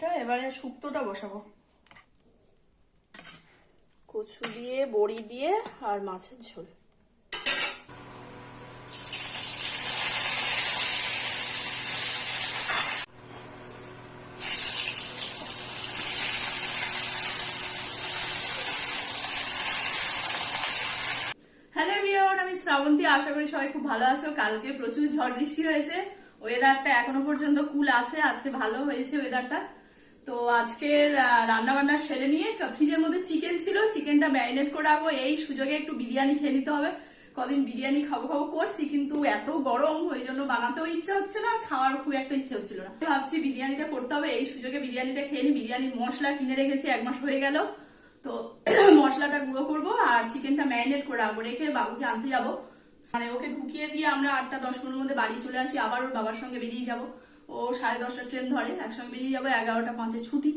বিরিয়ানিটা এবারে শুক্তোটা বসাবো। কচু দিয়ে, বড়ি দিয়ে আর মাছের ঝোল। শ্রাবন্তী, আশা করি সবাই খুব ভালো আছো। কালকে প্রচুর ঝড় বৃষ্টি হয়েছে। ওয়েদারটা এখনও পর্যন্ত কুল আছে, আজকে ভালো হয়েছে ওয়েদারটা তো আজকের রান্না বান্না সেরে নিয়ে ফ্রিজের মধ্যে চিকেন ছিল। চিকেনটা ম্যারিনেট করে রাখব। এই সুযোগে একটু বিরিয়ানি খেয়ে নিতে হবে। কদিন বিরিয়ানি খাব খাব করছি, কিন্তু এত গরম, ওই জন্য বানাতেও ইচ্ছা হচ্ছে না খাওয়ার খুব একটা ইচ্ছে হচ্ছিল না। ভাবছি বিরিয়ানিটা করতে হবে। এই সুযোগে বিরিয়ানিটা খেয়ে নি বিরিয়ানির মশলা কিনে রেখেছি, এক মাস হয়ে গেল। তো মশলাটা গুঁড়ো করব আর চিকেনটা ম্যারিনেট করে রাখব, রেখে বাবুকে আনতে যাব। মানে ওকে ঢুকিয়ে দিয়ে আমরা আটটা দশ মিনিটের মধ্যে বাড়ি চলে আসি। আবার ওর বাবার সঙ্গে বেরিয়ে যাব। ও সাড়ে দশটা ট্রেন ধরে, একসঙ্গে বেরিয়ে যাব, এগারোটা পাঁচে ছুটি।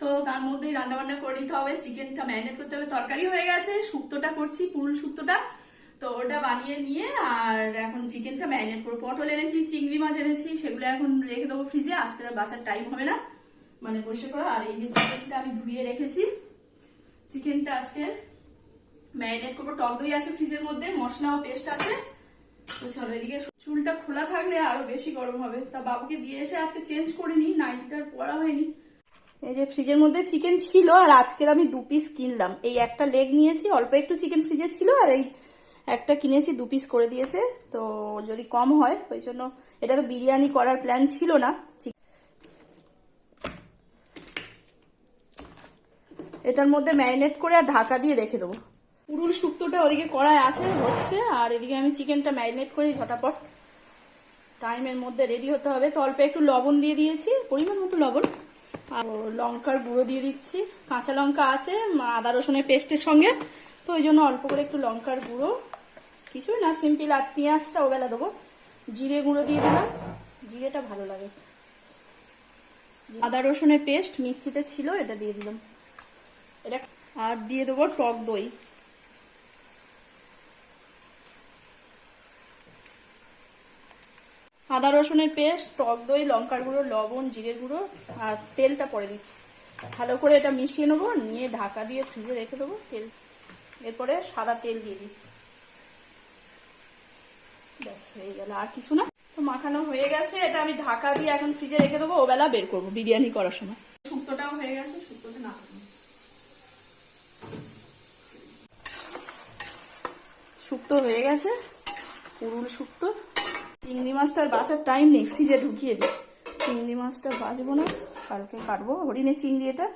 তো তার মধ্যেই রান্না বান্না করে নিতে হবে, চিকেনটা ম্যারিনেট করতে হবে, তরকারি হয়ে গেছে, শুক্তোটা করছি, পুরুল শুক্তোটা। তো ওটা বানিয়ে নিয়ে, আর এখন চিকেনটা ম্যারিনেট করব। পটল এনেছি, চিংড়ি মাছ এনেছি, সেগুলো এখন রেখে দেবো ফ্রিজে, আজকে আর বাঁচার টাইম হবে না। মানে পরিষ্কার করা, আর এই যে চিকেনটা আমি ধুয়ে রেখেছি, চিকেনটা আজকে ম্যারিনেট করব। টক দই আছে ফ্রিজের মধ্যে, মশলা ও পেস্ট আছে। তো চলো এদিকে চুলটা খোলা থাকলে আরও বেশি গরম হবে। তা বাবুকে দিয়ে এসে আজকে চেঞ্জ করিনি নাইটিটার পরা হয়নি। এই যে ফ্রিজের মধ্যে চিকেন ছিল আর আজকের আমি দু পিস কিনলাম। এই একটা লেগ নিয়েছি অল্প একটু চিকেন ফ্রিজে ছিল আর এই একটা কিনেছি দু পিস করে দিয়েছে। তো যদি কম হয় ওই জন্য এটা তো বিরিয়ানি করার প্ল্যান ছিল না। এটার মধ্যে ম্যারিনেট করে আর ঢাকা দিয়ে রেখে দেবো। পুরুল শুক্তোটা ওদিকে কড়াই আছে হচ্ছে। আর এদিকে আমি চিকেনটা ম্যারিনেট করি ঝটাপট। টাইমের মধ্যে রেডি হতে হবে। তো অল্প একটু লবণ দিয়ে দিয়েছি, পরিমাণ মতো লবণ। আর লঙ্কার গুঁড়ো দিয়ে দিচ্ছি। কাঁচা লঙ্কা আছে আদা রসুনের পেস্টের সঙ্গে। তো ওই জন্য অল্প করে একটু লঙ্কার গুঁড়ো। কিছুই না সিম্পল আর পেঁয়াজটা ওবেলা দেবো। জিরে গুঁড়ো দিয়ে দিলাম। জিরেটা ভালো লাগে। আদা রসুনের পেস্ট মিক্সিতে ছিল, এটা দিয়ে দিলাম। এটা আর দিয়ে দেবো টক দই। আদা রসুনের পেস্ট টক দই লঙ্কার গুঁড়ো লবণ জিরের গুঁড়ো আর তেলটা পরে দিচ্ছি। ভালো করে এটা মিশিয়ে নেব নিয়ে ঢাকা দিয়ে ফ্রিজে রেখে দেবো তেল। এরপরে সাদা তেল দিয়ে দিচ্ছি। ব্যাস হয়ে গেল। আর কিছু না তো মাখানো হয়ে গেছে। এটা আমি ঢাকা দিয়ে এখন ফ্রিজে রেখে দেবো ওবেলা বের করব বিরিয়ানি করার সময়। শুক্তোটাও হয়ে গেছে শুক্তোটা না শুক্তো হয়ে গেছে পুরুল শুক্তো। চিংড়ি মাছটার বাঁচার টাইম নেই ফ্রিজে ঢুকিয়ে দিই। চিংড়ি মাছটা বাঁচবো না, কালকে কাটবো। হরিণে চিংড়ি এটা।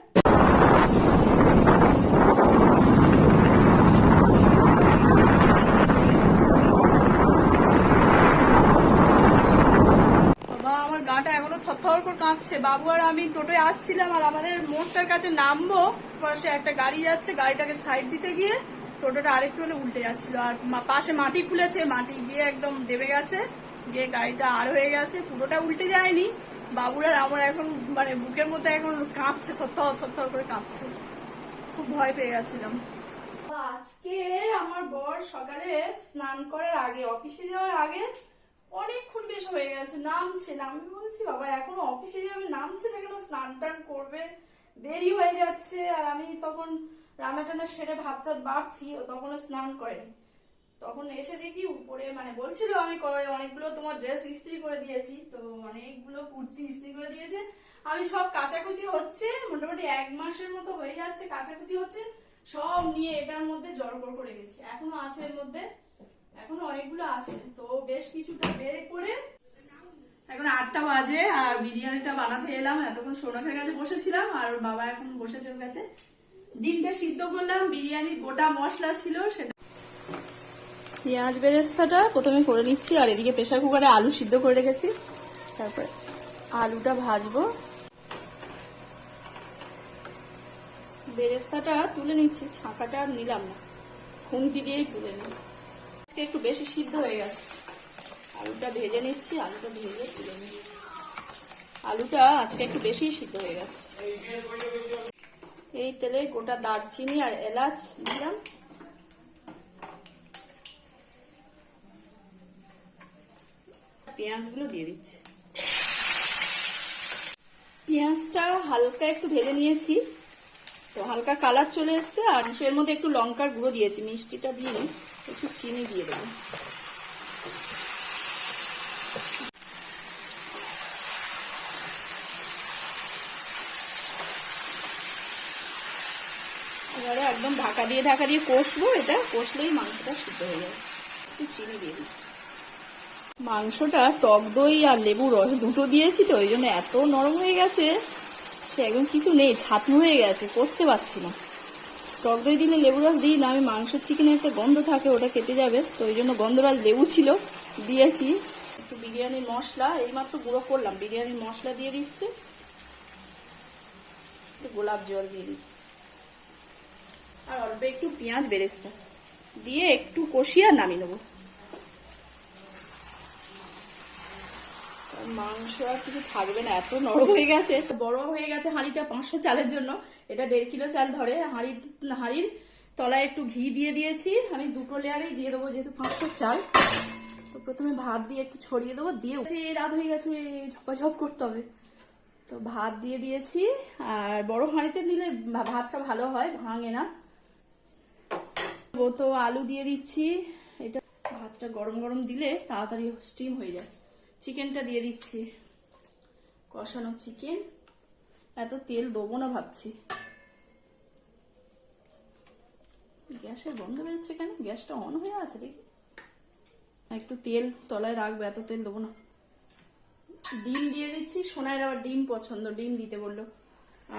কাঁপছে। বাবু আর আমি টোটোয় আসছিলাম আর আমাদের মোড়টার কাছে নামবো। পাশে একটা গাড়ি যাচ্ছে, গাড়িটাকে সাইড দিতে গিয়ে টোটোটা আরেকটু হলে উল্টে যাচ্ছিল। আর পাশে মাটি খুলেছে, মাটি গিয়ে একদম দেবে গেছে। গিয়ে গাড়িটা আর হয়ে গেছে, পুরোটা উল্টে যায়নি। বাবুর আর আমার এখন মানে বুকের মধ্যে এখন কাঁপছে, থরথর থরথর করে কাঁপছে। খুব ভয় পেয়ে গেছিলাম। আজকে আমার বর সকালে স্নান করার আগে, অফিসে যাওয়ার আগে অনেকক্ষণ বেশ হয়ে গেছে, নামছে আমি বলছি, বাবা, এখন অফিসে যাবে, নামছে না কেন? স্নান টান করবে, দেরি হয়ে যাচ্ছে। আর আমি তখন রান্না টান্না সেরে ভাত টাত বাড়ছি, ও তখনও স্নান করেনি। তখন এসে দেখি উপরে মানে বলছিল আমি অনেকগুলো তোমার ড্রেস ইস্ত্রি করে দিয়েছি, তো অনেকগুলো কুর্তি ইস্ত্রি করে দিয়েছে। আমি সব কাচাকুচি হচ্ছে, মোটামুটি এক মাসের মতো হয়ে যাচ্ছে কাচাকুচি হচ্ছে, সব নিয়ে এটার মধ্যে জড় করে গেছি এখনও আছে এর মধ্যে, এখনও অনেকগুলো আছে, তো বেশ কিছুটা বের করে এখন আটটা বাজে, আর বিরিয়ানিটা বানাতে এলাম, এতক্ষণ সোনাকের কাছে বসেছিলাম, আর বাবা এখন বসেছে ওর কাছে। ডিমটা সিদ্ধ করলাম, বিরিয়ানির গোটা মশলা ছিল, সেটা পেঁয়াজ বেরেস্তাটা প্রথমে করে নিচ্ছি, আর এদিকে প্রেশার কুকারে আলু সিদ্ধ করে রেখেছি। তারপরে আলুটা ভাজবো। বেরেস্তাটা তুলে নিচ্ছি, ছাঁকাটা আর নিলাম না। খুন্তি দিয়েই তুলে নিই। আজকে একটু বেশি সিদ্ধ হয়ে গেছে। আলুটা ভেজে নিচ্ছি, আলুটা ভেজে তুলে নিই। আলুটা আজকে একটু বেশি সিদ্ধ হয়ে গেছে। এই তেলে গোটা দারচিনি আর এলাচ দিলাম। পেঁয়াজগুলো দিয়ে দিচ্ছি। পেঁয়াজটা হালকা একটু ভেজে নিয়েছি। তো হালকা কালার চলে এসছে, আর এর মধ্যে একটু লঙ্কার গুঁড়ো দিয়েছি, মিষ্টিটা দিয়ে একটু চিনি দিয়ে দেবো। এবারে একদম ঢাকা দিয়ে ঢাকা দিয়ে কষবো, এটা কষলেই মাংসটা সিদ্ধ হয়ে যাবে। একটু চিনি দিয়ে দিচ্ছি। মাংসটা টক দই আর লেবু রস দুটো দিয়েছি তো, ওই জন্য এত নরম হয়ে গেছে। সে একদম কিছু নেই ছাতু হয়ে গেছে, কষতে পারছি না। টক দই দিলে লেবু রস দিই, না আমি মাংসের চিকেনে একটা গন্ধ থাকে, ওটা কেটে যাবে। তো ওই জন্য গন্ধরাজ লেবু ছিল, দিয়েছি। একটু বিরিয়ানির মশলা, এইমাত্র গুঁড়ো করলাম। বিরিয়ানির মশলা দিয়ে দিচ্ছি। একটু গোলাপ জল দিয়ে দিচ্ছি। আর অল্প একটু পেঁয়াজ বেরেস্তা। দিয়ে একটু কষিয়ে নামিয়ে নেব। মাংস আর কিছু থাকবে না, এত নরম হয়ে গেছে। বড় হয়ে গেছে হাঁড়িটা পাঁচশো চালের জন্য। এটা দেড় কিলো চাল ধরে। হাঁড়ি হাঁড়ির তলায় একটু ঘি দিয়ে দিয়েছি। আমি দুটো লেয়ারেই দিয়ে দেবো যেহেতু পাঁচশো চাল। তো প্রথমে ভাত দিয়ে একটু ছড়িয়ে দেবো, দিয়ে রাত হয়ে গেছে, ঝপাঝপ করতে হবে। তো ভাত দিয়ে দিয়েছি। আর বড় হাঁড়িতে দিলে ভাতটা ভালো হয়, ভাঙে না। তো আলু দিয়ে দিচ্ছি। এটা ভাতটা গরম গরম দিলে তাড়াতাড়ি স্টিম হয়ে যায়। চিকেনটা দিয়ে দিচ্ছি। কষানো চিকেন। এত তেল দেবো না ভাবছি। গ্যাসের বন্ধ বেরোচ্ছে কেন? গ্যাসটা অন হয়ে আছে দেখি। একটু তেল তলায় রাখবে, এত তেল দেবো না। ডিম দিয়ে দিচ্ছি সোনার আবার ডিম পছন্দ, ডিম দিতে বলল।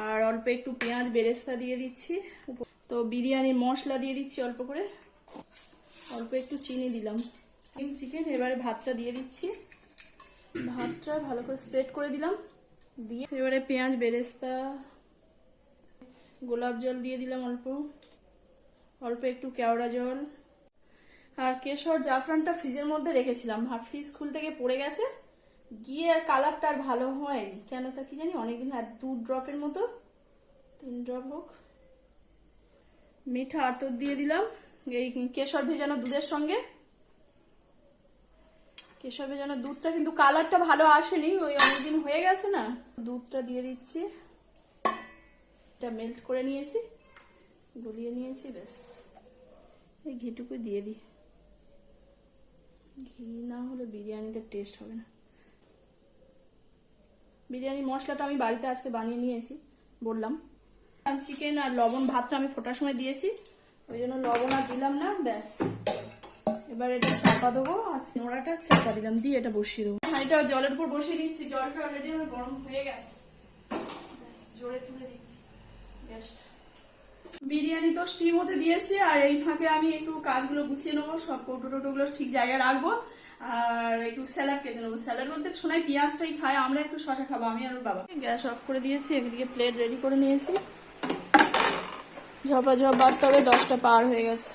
আর অল্প একটু পেঁয়াজ, বেরেস্তা দিয়ে দিচ্ছি। তো বিরিয়ানির মশলা দিয়ে দিচ্ছি অল্প করে। অল্প একটু চিনি দিলাম। ডিম, চিকেন, এবারে ভাতটা দিয়ে দিচ্ছি। ভাতটা ভালো করে স্প্রেড করে দিলাম। দিয়ে এবারে পেঁয়াজ, বেরেস্তা, গোলাপ জল দিয়ে দিলাম অল্প। অল্প একটু কেওড়া জল। আর কেশর জাফরানটা ফ্রিজের মধ্যে রেখেছিলাম। ফ্রিজ খুলতে গিয়ে পড়ে গেছে। গিয়ে আর কালারটা আর ভালো হয়নি। কেন তা কি জানি? অনেকদিন আর দু ড্রপের মতো। তিন ড্রপ হোক। মিঠা আতর দিয়ে দিলাম। এই কেশর ভেজানো দুধের সঙ্গে। কেশর ভেজানো দুধটা, কিন্তু কালারটা ভালো আসেনি, ওই অনেকদিন হয়ে গেছে না। দুধটা দিয়ে দিচ্ছি। এটা মেল্ট করে নিয়েছি, গলিয়ে নিয়েছি বেশ এই ঘিটুকু দিয়ে দিই। ঘি না হলে বিরিয়ানিতে টেস্ট হবে না। বিরিয়ানি মশলাটা আমি বাড়িতে আজকে বানিয়ে নিয়েছি, বললাম। চিকেন আর লবণ ভাতটা আমি ফোটার সময় দিয়েছি, ওই জন্য লবণ আর দিলাম না, ব্যাস। এবার এটা চাপা দেবো, আর নোড়াটা চাপা দিলাম, দিয়ে এটা বসিয়ে দেবো। হাঁড়িটা জলের উপর বসিয়ে দিচ্ছি, জলটা অলরেডি আমার গরম হয়ে গেছে। জোরে তুলে দিচ্ছি। বিরিয়ানি তো স্টিম হতে দিয়েছি, আর এই ফাঁকে আমি একটু কাজগুলো গুছিয়ে নেব, সব কৌটো টোটোগুলো ঠিক জায়গায় রাখব, আর একটু স্যালাড কেটে নেব। স্যালাড বলতে শোনাই পেঁয়াজটাই খায়, আমরা একটু শশা খাব, আমি আর বাবা। গ্যাস অফ করে দিয়েছি, এদিকে প্লেট রেডি করে নিয়েছি। ঝপা ঝপ বাড়তে হবে, দশটা পার হয়ে গেছে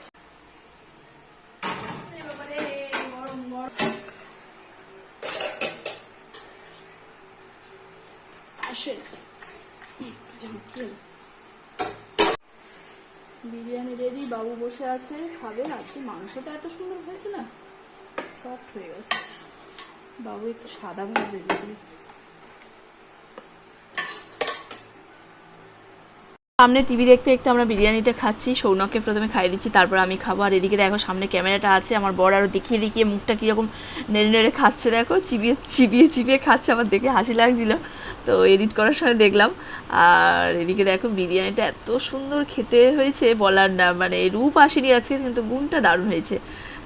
এ বাবারে, গরম গরম আসেন। বিরিয়ানি রেডি বাবু বসে আছে, খাবেন আজকে। মাংসটা এত সুন্দর হয়েছে না? সফট হয়ে গেছে। বাবু একটু সাদা ভাবে বেরিয়ে সামনে টিভি দেখতে দেখতে আমরা বিরিয়ানিটা খাচ্ছি, সৌনককে প্রথমে খাইয়ে দিচ্ছি, তারপর আমি খাব। আর এদিকে দেখো সামনে ক্যামেরাটা আছে, আমার বড় আরও দেখিয়ে দেখিয়ে মুখটা কীরকম নেড়ে নেড়ে খাচ্ছে, দেখো, চিবিয়ে চিবিয়ে চিবিয়ে খাচ্ছে, আমার দেখে হাসি লাগছিল। তো এডিট করার সময় দেখলাম। আর এদিকে দেখো বিরিয়ানিটা এত সুন্দর খেতে হয়েছে, বলার না মানে রূপ আসেনি আজকে, কিন্তু গুণটা দারুণ হয়েছে।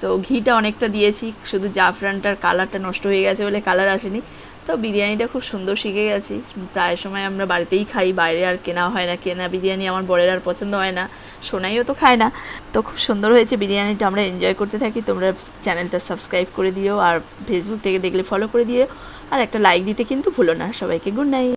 তো ঘিটা অনেকটা দিয়েছি, শুধু জাফরানটার কালারটা নষ্ট হয়ে গেছে বলে কালার আসেনি। তো বিরিয়ানিটা খুব সুন্দর শিখে গেছি। প্রায় সময় আমরা বাড়িতেই খাই, বাইরে আর কেনা হয় না। কেনা বিরিয়ানি আমার বরের আর পছন্দ হয় না, সোনাইও তো খায় না। তো খুব সুন্দর হয়েছে বিরিয়ানিটা, আমরা এনজয় করতে থাকি। তোমরা চ্যানেলটা সাবস্ক্রাইব করে দিও আর ফেসবুক থেকে দেখলে ফলো করে দিও। আর একটা লাইক দিতে কিন্তু ভুলো না। সবাইকে গুড নাইট